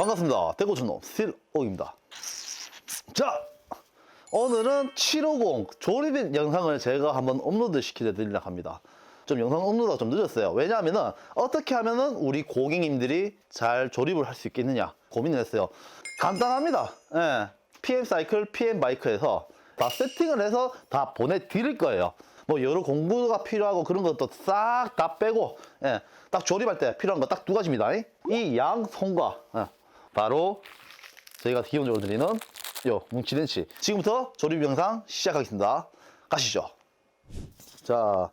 반갑습니다. 대고천놈 스틸옥입니다. 자, 오늘은 750 조립 영상을 제가 한번 업로드 시켜드리려고 합니다. 좀 영상 업로드가 좀 늦었어요. 왜냐하면은 어떻게 하면은 우리 고객님들이 잘 조립을 할 수 있겠느냐 고민을 했어요. 간단합니다. 예. PM 사이클, PM 바이크에서 다 세팅을 해서 다 보내드릴 거예요. 뭐 여러 공부가 필요하고 그런 것도 싹 다 빼고 예. 딱 조립할 때 필요한 거 딱 두 가지입니다. 이 양손과 예. 바로 저희가 기본적으로 드리는 요 뭉치電池. 지금부터 조립 영상 시작하겠습니다. 가시죠. 자,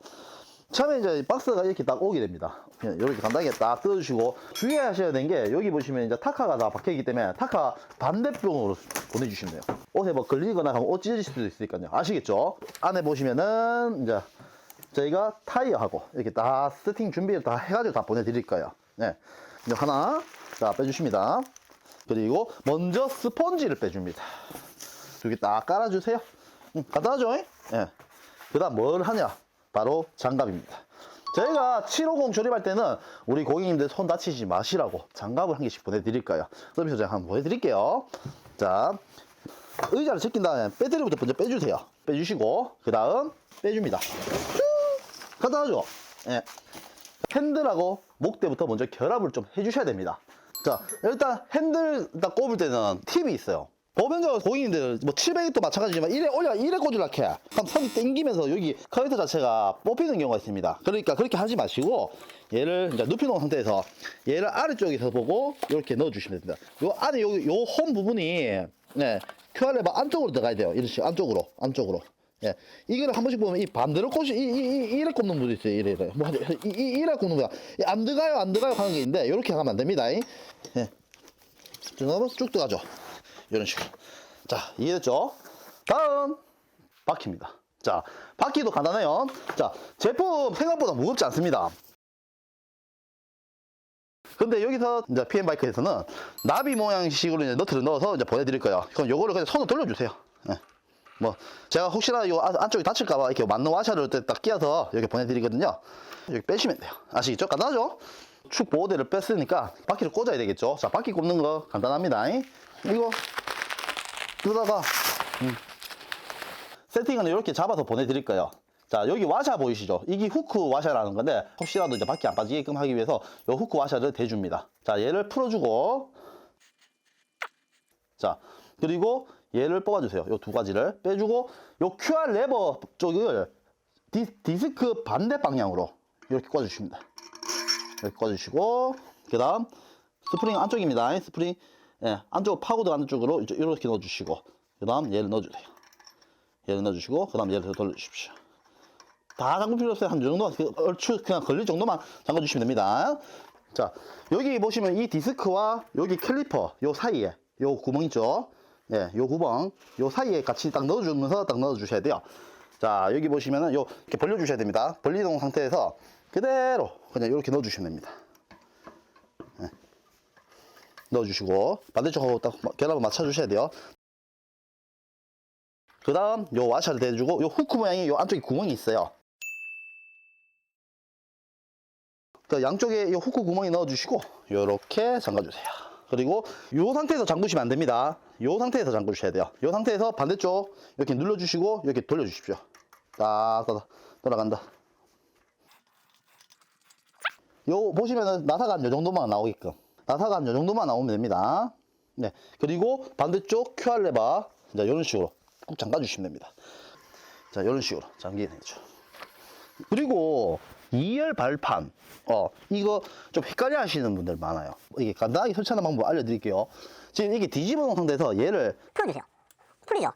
처음에 이제 박스가 이렇게 딱 오게 됩니다. 그냥 이렇게 간단하게 딱 뜯어주시고 주의하셔야 되는 게 여기 보시면 이제 타카가 다 박혀 있기 때문에 타카 반대쪽으로 보내주시면 돼요. 옷에 뭐 걸리거나 하면 옷 찢어질 수도 있으니까요. 아시겠죠? 안에 보시면은 이제 저희가 타이어하고 이렇게 다 세팅 준비를 다 해가지고 다 보내드릴 거예요. 네. 이제 하나 자 빼주십니다. 그리고 먼저 스펀지를 빼줍니다. 두개딱 깔아주세요. 음, 간단하죠? 예. 그 다음 뭘 하냐? 바로 장갑입니다. 저희가 750 조립할 때는 우리 고객님들 손 다치지 마시라고 장갑을 한 개씩 보내드릴 거예요. 서비스 제가 한번 보내드릴게요. 자, 의자를 제낀 다음에 배터리부터 먼저 빼주세요. 빼주시고, 그 다음 빼줍니다. 쭉! 간단하죠? 예. 핸들하고 목대부터 먼저 결합을 좀 해주셔야 됩니다. 자, 일단 핸들 딱 꼽을 때는 팁이 있어요. 보면서 고객님들 뭐 700도 마찬가지지만 이래 올려 이래 꽂으라 해. 그럼 선이 땡기면서 여기 커넥터 자체가 뽑히는 경우가 있습니다. 그러니까 그렇게 하지 마시고 얘를 이제 눕혀놓은 상태에서 얘를 아래쪽에서 보고 이렇게 넣어주시면 됩니다. 요 안에 요 요 홈 부분이 네, QR 레버 안쪽으로 들어가야 돼요. 이런 식으로 안쪽으로 안쪽으로. 예, 이거를 한 번씩 보면 이 반대로 꽂이 이, 이, 이, 이래 꼽는 분도 있어요. 이래 이래 뭐 이, 이, 이래 꼽는 거야. 이안 들어가요 안 들어가요 하는 게 있는데 이렇게 하면 안 됩니다. 이. 예. 쭉 넣으면 쭉 들어가죠. 이런 식으로. 자, 이해됐죠? 다음, 바퀴입니다. 자, 바퀴도 간단해요. 자, 제품 생각보다 무겁지 않습니다. 근데 여기서 이제 PM 바이크에서는 나비 모양식으로 이제 너트를 넣어서 이제 보내드릴 거예요. 그럼 요거를 그냥 손으로 돌려주세요. 예. 뭐, 제가 혹시나 요 안- 안쪽이 다칠까봐 이렇게 맞는 와셔를 딱 끼워서 이렇게 보내드리거든요. 여기 빼시면 돼요. 아시겠죠? 간단하죠? 축 보호대를 뺐으니까 바퀴를 꽂아야 되겠죠? 자, 바퀴 꼽는 거 간단합니다. 이거 그러다가 음. 세팅은 이렇게 잡아서 보내드릴 거예요. 자 여기 와샤 보이시죠? 이게 후크 와샤라는 건데 혹시라도 이제 바퀴 안 빠지게끔 하기 위해서 이 후크 와샤를 대줍니다. 자 얘를 풀어주고 자 그리고 얘를 뽑아주세요. 이두 가지를 빼주고 이 QR 레버 쪽을 디, 스크 반대 방향으로 이렇게 꽂아주십니다. 이렇게 꽂아주시고 그 다음 스프링 안쪽입니다. 스프링 예, 안쪽 파고드 안쪽으로 이렇게 넣어주시고 그 다음 얘를 넣어주세요. 얘를 넣어주시고 그 다음 얘를 돌려주십시오. 다 잠글 필요 없어요. 한이 정도만 그 얼추 그냥 걸릴 정도만 잠궈 주시면 됩니다. 자 여기 보시면 이 디스크와 여기 클리퍼 요 사이에 요 구멍 있죠? 예, 요 구멍 요 사이에 같이 딱 넣어주면서 딱 넣어주셔야 돼요. 자 여기 보시면은 요 이렇게 벌려주셔야 됩니다. 벌리는 상태에서 그대로 그냥 이렇게 넣어주시면 됩니다. 넣어주시고 반대쪽하고 딱 결합을 맞춰주셔야 돼요. 그 다음 요 와샤를 대주고 요 후크 모양이 요 안쪽에 구멍이 있어요. 그 양쪽에 요 후크 구멍에 넣어주시고 요렇게 잠가주세요. 그리고 요 상태에서 잠그시면 안 됩니다. 요 상태에서 잠그셔야 돼요. 요 상태에서 반대쪽 이렇게 눌러주시고 이렇게 돌려주십시오. 딱 돌아- 돌아간다. 요 보시면은 나사가 한요 정도만 나오게끔 나사가 한요 정도만 나오면 됩니다. 네 그리고 반대쪽 QR 레버 이제 이런 식으로 꾹 잠가 주시면 됩니다. 자 이런 식으로 잠기죠. 그리고 2열 발판 어 이거 좀 헷갈려 하시는 분들 많아요. 이게 간단하게 설치하는 방법 알려드릴게요. 지금 이게 뒤집어 놓은 상태에서 얘를 풀어주세요. 풀리죠?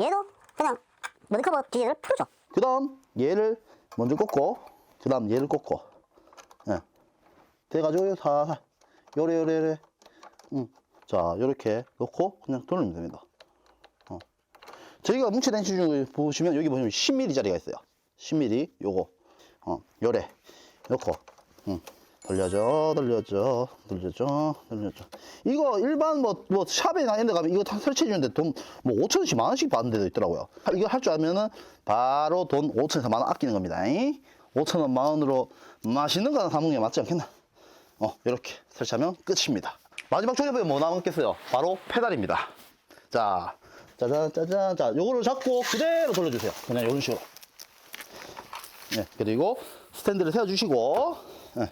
얘도 그냥 머리커버 뒤를 풀죠. 그 다음 얘를 먼저 꽂고 그 다음 얘를 꽂고 예. 돼가지고 살살 요래 요래 요래 음. 자 요렇게 놓고 그냥 돌리면 됩니다 어. 저희가 뭉치된 시중 보시면 여기 보시면 10mm 짜리가 있어요 10mm 요거 어. 요래 놓고 음. 돌려줘 돌려줘 돌려줘 돌려줘 이거 일반 뭐, 뭐 샵이나 이런 데 가면 이거 다 설치해 주는데 돈 뭐 5천원씩 만원씩 받는 데도 있더라고요 이거 할 줄 알면은 바로 돈 5천에서 만원 아끼는 겁니다 5천원 만원으로 맛있는 거 하나 사 먹는 게 맞지 않겠나 어 이렇게 설치하면 끝입니다 마지막 조립에 뭐 남았겠어요? 바로 페달입니다. 자, 짜잔, 짜잔. 자, 요거를 잡고 그대로 돌려주세요. 그냥 이런 식으로. 네, 그리고 스탠드를 세워주시고, 네.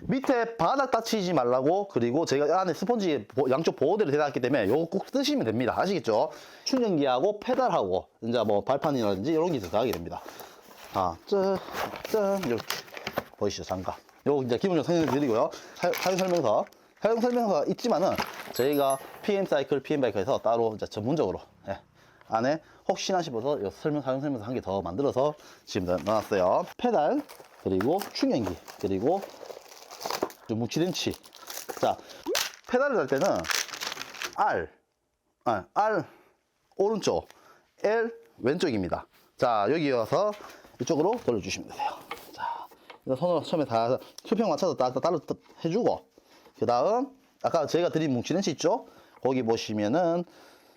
밑에 바닥 다치지 말라고, 그리고 제가 안에 스펀지 보- 양쪽 보호대를 대놨기 때문에 요거 꼭 쓰시면 됩니다. 아시겠죠? 충전기하고 페달하고, 이제 뭐 발판이라든지 이런 게 들어가게 됩니다. 아, 짠, 짠, 이렇게. 보이시죠, 장갑. 요거 이제 기본적으로 설명해 드리고요. 사- 사용 설명서. 사용 설명서가 있지만은 저희가 PM 사이클, PM 바이크에서 따로 이제 전문적으로 예, 안에 혹시나 싶어서 요 설명 사용 설명서 한 개 더 만들어서 지금 넣- 넣어놨어요. 페달 그리고 충전기 그리고 좀 뭉치電치. 자, 페달을 달 때는 R, 아, R 오른쪽, L 왼쪽입니다. 자, 여기 와서 이쪽으로 돌려주시면 되세요. 자, 손으로 처음에 다 수평 맞춰서 딱 따로 해주고, 그 다음, 아까 제가 드린 뭉치렌치 있죠? 거기 보시면은,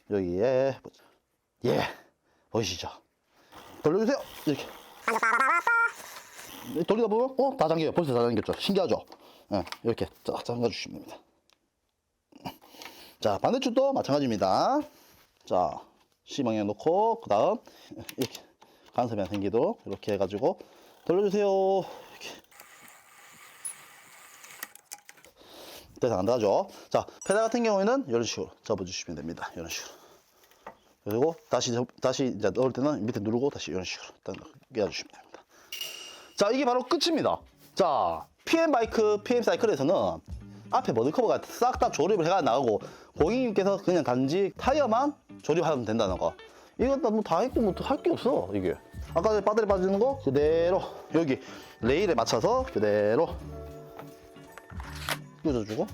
여기에, 예, 보이시죠? 돌려주세요. 이렇게. 돌리다 보면, 어, 다 잠겨요. 벌써 다 잠겼죠? 신기하죠? 예, 이렇게 쫙 잠가주시면 됩니다. 자, 반대쪽도 마찬가지입니다. 자, C방향 놓고, 그 다음, 이렇게, 간섭이 안 생기도록, 이렇게 해가지고, 돌려주세요. 이렇게. 대상 안 들어가죠. 자, 페달 같은 경우에는 이런 식으로 접어주시면 됩니다. 이런 식으로. 그리고 다시, 접- 다시 이제 넣을 때는 밑에 누르고 다시 이런 식으로 딱 끼워주시면 됩니다. 자, 이게 바로 끝입니다. 자, PM 바이크, PM 사이클에서는 앞에 머드커버가 싹 다 조립을 해가 나가고 고객님께서 그냥 단지 타이어만 조립하면 된다는 거. 이건 뭐다 했고 뭐 할 게 없어, 이게. 아까 전에 배터리 빠지는 거 그대로 여기 레일에 맞춰서 그대로 꽂아주고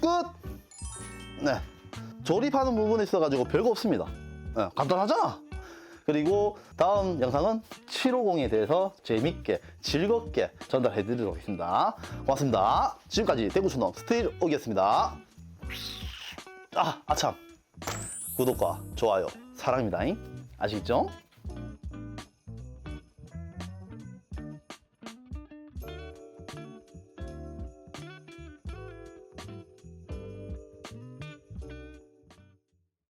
끝! 네. 조립하는 부분에 있어가지고 별거 없습니다. 네, 간단하잖아? 그리고 다음 영상은 750에 대해서 재밌게 즐겁게 전달해 드리도록 하겠습니다. 고맙습니다. 지금까지 대구촌놈 스테일옥이었습니다. 아, 아참. 구독과 좋아요 사랑입니다. 아시겠죠?